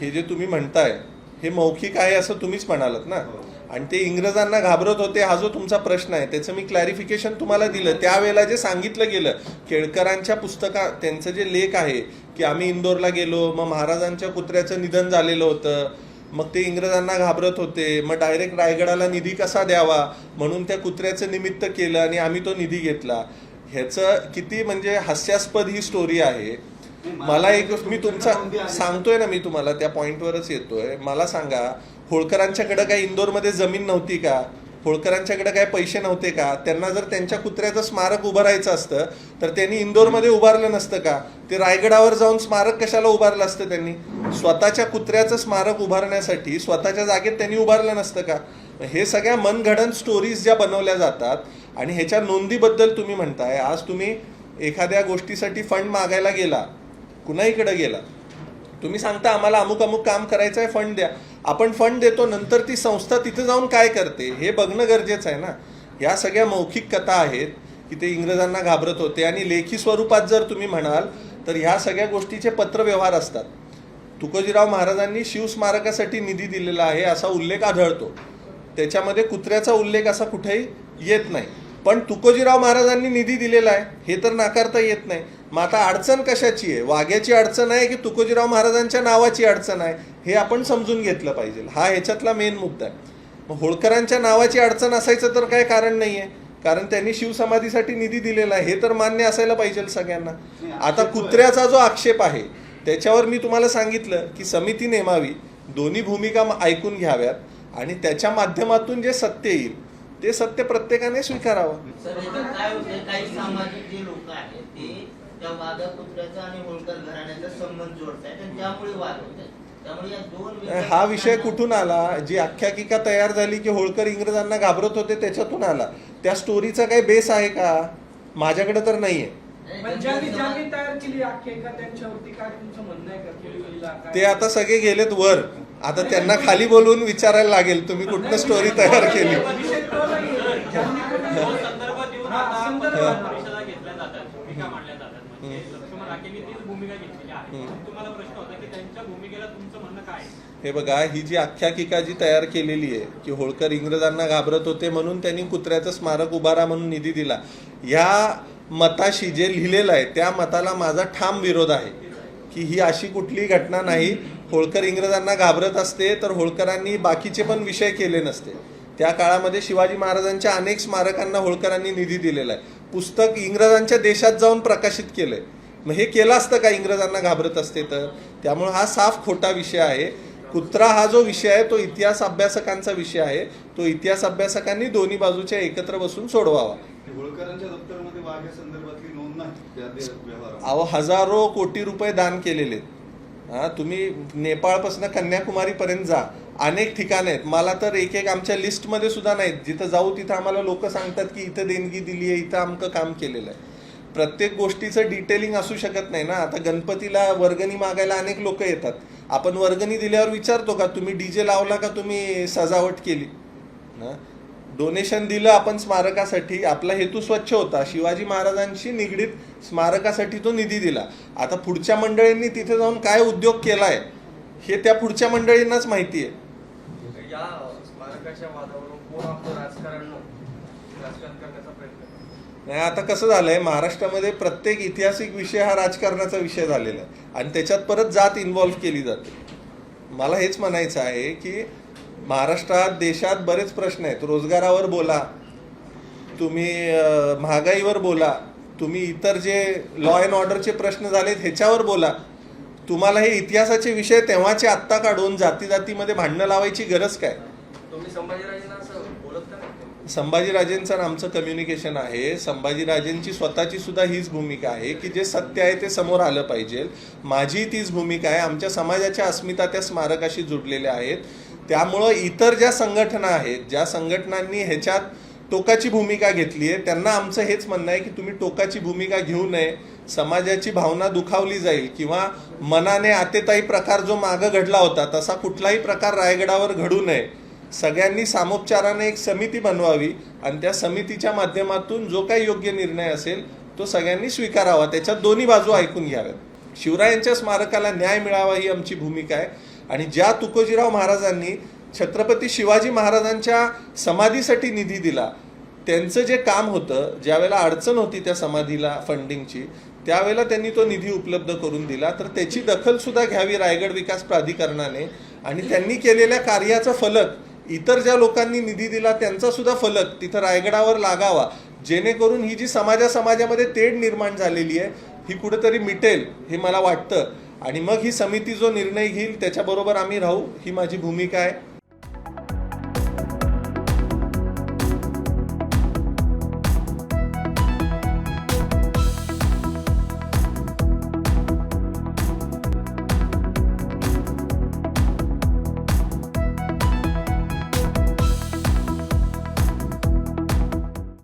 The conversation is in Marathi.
हे जे तुम्ही म्हणताय हे मौखिक आहे असं तुम्हीच म्हणालात ना? आणि ते इंग्रजांना घाबरत होते हा जो तुमचा प्रश्न आहे त्याचं मी क्लॅरिफिकेशन तुम्हाला दिलं. त्यावेळेला जे सांगितलं गेलं केळकरांच्या पुस्तका त्यांचं जे लेख आहे की आम्ही इंदोरला गेलो मग महाराजांच्या कुत्र्याचं निधन झालेलं होतं मग ते इंग्रजांना घाबरत होते मग डायरेक्ट रायगडाला निधी कसा द्यावा म्हणून त्या कुत्र्याचं निमित्त केलं आणि आम्ही तो निधी घेतला. ह्याचं किती म्हणजे हास्यास्पद ही स्टोरी आहे. मला एक गोष्ट मी तुमचा सांगतोय ना मी तुम्हाला त्या पॉईंटवरच येतोय. मला सांगा होळकरांच्याकडे काय इंदोरमध्ये जमीन नव्हती का? होळकरांच्याकडे काय पैसे नव्हते का? त्यांना जर त्यांच्या कुत्र्याचं स्मारक उभारायचं असतं तर त्यांनी इंदोरमध्ये उभारलं नसतं का? ते रायगडावर जाऊन स्मारक कशाला उभारलं असतं त्यांनी? स्वतःच्या कुत्र्याचं स्मारक उभारण्यासाठी स्वतःच्या जागेत त्यांनी उभारलं नसतं का? हे सगळ्या मनघडण स्टोरीज ज्या बनवल्या जातात आणि ह्याच्या नोंदीबद्दल तुम्ही म्हणताय. आज तुम्ही एखाद्या गोष्टीसाठी फंड मागायला गेला कुणाहीकडे गेला तुम्ही सांगता आम्हाला अमुक अमुक काम करायचं आहे फंड द्या. आपण फंड देतो नंतर ती संस्था तिथे जाऊन काय करते हे बघणं गरजेचं आहे ना. या सगळ्या मौखिक कथा आहेत की ते इंग्रजांना घाबरत होते आणि लेखी स्वरूपात जर तुम्ही म्हणाल तर ह्या सगळ्या गोष्टीचे पत्रव्यवहार असतात. तुकोजीराव महाराजांनी शिवस्मारकासाठी निधी दिलेला आहे असा उल्लेख आढळतो. त्याच्यामध्ये कुत्र्याचा उल्लेख असा कुठेही येत नाही. पण तुकोजीराव महाराजांनी निधी दिलेला आहे हे तर नाकारता येत नाही. मग आता अडचण कशाची आहे? वाघ्याची अडचण आहे की तुकोजीराव महाराजांच्या नावाची अडचण आहे? हे आपण समजून घेतलं पाहिजे. हा ह्याच्यातला मेन मुद्दा आहे. मग होळकरांच्या नावाची अडचण असायचं तर काय कारण नाही आहे कारण त्यांनी शिवसमाधीसाठी निधी दिलेला आहे. हे तर मान्य असायला पाहिजे सगळ्यांना. आता कुत्र्याचा जो आक्षेप आहे त्याच्यावर मी तुम्हाला सांगितलं की समिती नेमावी दोन्ही भूमिका ऐकून घ्याव्यात आणि त्याच्या माध्यमातून जे सत्य येईल ते सत्य प्रत्येकाने स्वीकारावं. त्या वाघा कुत्र्याचा आणि होळकर घराण्याचा संबंध जोडतायत आणि त्यामुळे वाद होत आहेत. त्यामुळे या दोन वेगळ्या हा विषय कुठून आला? जी आख्यायिका तयार झाली की होळकर इंग्रजांना घाबरत होते त्याच्यातून आला. त्या स्टोरीचा काही बेस आहे का? माझ्याकडे तर नाहीये. पण ज्यांनी ज्यांनी तयार केली आख्यायिका त्यांच्यावरती काय तुमचं म्हणणं आहे का? पोलिसांना काय? ते आता सगळे गेलेत वर. आता त्यांना खाली बोलवून विचारायला लागेल तुम्ही कुठनं स्टोरी तयार केली? संदर्भ देऊन आता. परिषदा घेतल्या जातात. काय? हे बघा ही जी आख्यायिका जी तयार केलेली आहे की होळकर इंग्रजांना घाबरत होते म्हणून त्यांनी कुत्र्याचं स्मारक उभारा म्हणून निधी दिला. ह्या मताशी जे लिहिलेलं आहे त्या मताला माझा ठाम विरोध आहे. की ही अशी कुठली घटना नाही. होळकर इंग्रजांना घाबरत असते तर होळकरांनी बाकीचे पण विषय केले नसते. त्या काळामध्ये शिवाजी महाराजांच्या अनेक स्मारकांना होळकरांनी निधी दिलेला आहे. पुस्तक इंग्रजांच्या देशात जाऊन प्रकाशित केलंय. मग हे केलं असतं का इंग्रजांना घाबरत असते तर? त्यामुळे हा साफ खोटा विषय आहे. कुत्रा हा जो विषय आहे तो इतिहास अभ्यासकांचा विषय आहे. तो इतिहास अभ्यासकांनी दोन्ही बाजूच्या एकत्र बसून सोडवावा. अहो हजारो कोटी रुपये दान केलेले. हा तुम्ही नेपाळपासून कन्याकुमारीपर्यंत जा. अनेक ठिकाणं आहेत. मला तर एक एक आमच्या लिस्टमध्ये सुद्धा नाहीत. जिथं जाऊ तिथं आम्हाला लोक सांगतात की इथं देणगी दिली आहे इथं आमकं काम केलेलं आहे. प्रत्येक गोष्टीचं डिटेलिंग असू शकत नाही ना. आता गणपतीला वर्गणी मागायला अनेक लोक येतात. आपण वर्गणी दिल्यावर विचारतो का तुम्ही डी जे लावला का? तुम्ही सजावट केली? ना? डोनेशन दिलं आपण स्मारकासाठी. आपला हेतू स्वच्छ होता. शिवाजी महाराजांशी निगडीत स्मारकासाठी तो निधी दिला. आता पुढच्या मंडळींनी तिथे जाऊन काय उद्योग केलाय हे त्या पुढच्या मंडळींनाच माहिती आहे. वादावरून कोण आपलं राजकारण राजकारण करण्याचा प्रयत्न नाही आता कसं झालंय महाराष्ट्रामध्ये प्रत्येक ऐतिहासिक विषय हा राजकारणाचा विषय झालेला आहे. आणि त्याच्यात परत जात इन्व्हॉल्व्ह केली जाते. मला हेच म्हणायचं आहे की महाराष्ट्रात देशात बरेच प्रश्न आहेत. रोजगारावर बोला तुम्ही महागाईवर बोला तुम्ही इतर जे लॉ अँड ऑर्डरचे प्रश्न झालेत ह्याच्यावर बोला. तुम्हाला हे इतिहासाचे विषय तेव्हाचे आत्ता काढून जाती जातीमध्ये भांडणं लावायची गरज काय? संभाजीराजेंचं आमचं कम्युनिकेशन आहे. संभाजीराजेंची स्वतःची सुद्धा हीच भूमिका आहे की जे सत्य आहे ते समोर आलं पाहिजे. माझी तीच भूमिका आहे. आमच्या समाजाच्या अस्मिता त्या स्मारकाशी जुडलेल्या आहेत. त्यामुळं इतर ज्या संघटना आहेत ज्या संघटनांनी ह्याच्यात टोकाची भूमिका घेतली आहे त्यांना आमचं हेच म्हणणं आहे की तुम्ही टोकाची भूमिका घेऊ नये. समाजाची भावना दुखावली जाईल किंवा मनाने आतेताई प्रकार जो मागं घडला होता तसा कुठलाही प्रकार रायगडावर घडू नये. सगळ्यांनी सामोपचाराने एक समिती बनवावी आणि त्या समितीच्या माध्यमातून जो काही योग्य निर्णय असेल तो सगळ्यांनी स्वीकारावा. त्याच्यात दोन्ही बाजू ऐकून घ्याव्यात. शिवरायांच्या स्मारकाला न्याय मिळावा ही आमची भूमिका आहे. आणि ज्या तुकोजीराव महाराजांनी छत्रपती शिवाजी महाराजांच्या समाधीसाठी निधी दिला त्यांचं जे काम होतं ज्यावेळेला अडचण होती त्या समाधीला फंडिंगची त्यावेळेला त्यांनी तो निधी उपलब्ध करून दिला. तर त्याची दखल सुद्धा घ्यावी रायगड विकास प्राधिकरणाने आणि त्यांनी केलेल्या कार्याचा फलक इतर ज्या लोकांनी निधी दिला त्यांचा सुद्धा फलक तिथं रायगडावर लागावा. जेणेकरून ही जी समाजा समाजामध्ये तेढ निर्माण झालेली आहे ही कुठेतरी मिटेल हे मला वाटतं. आणि मग ही समिती जो निर्णय घेईल त्याच्याबरोबर आम्ही राहू ही माझी भूमिका आहे.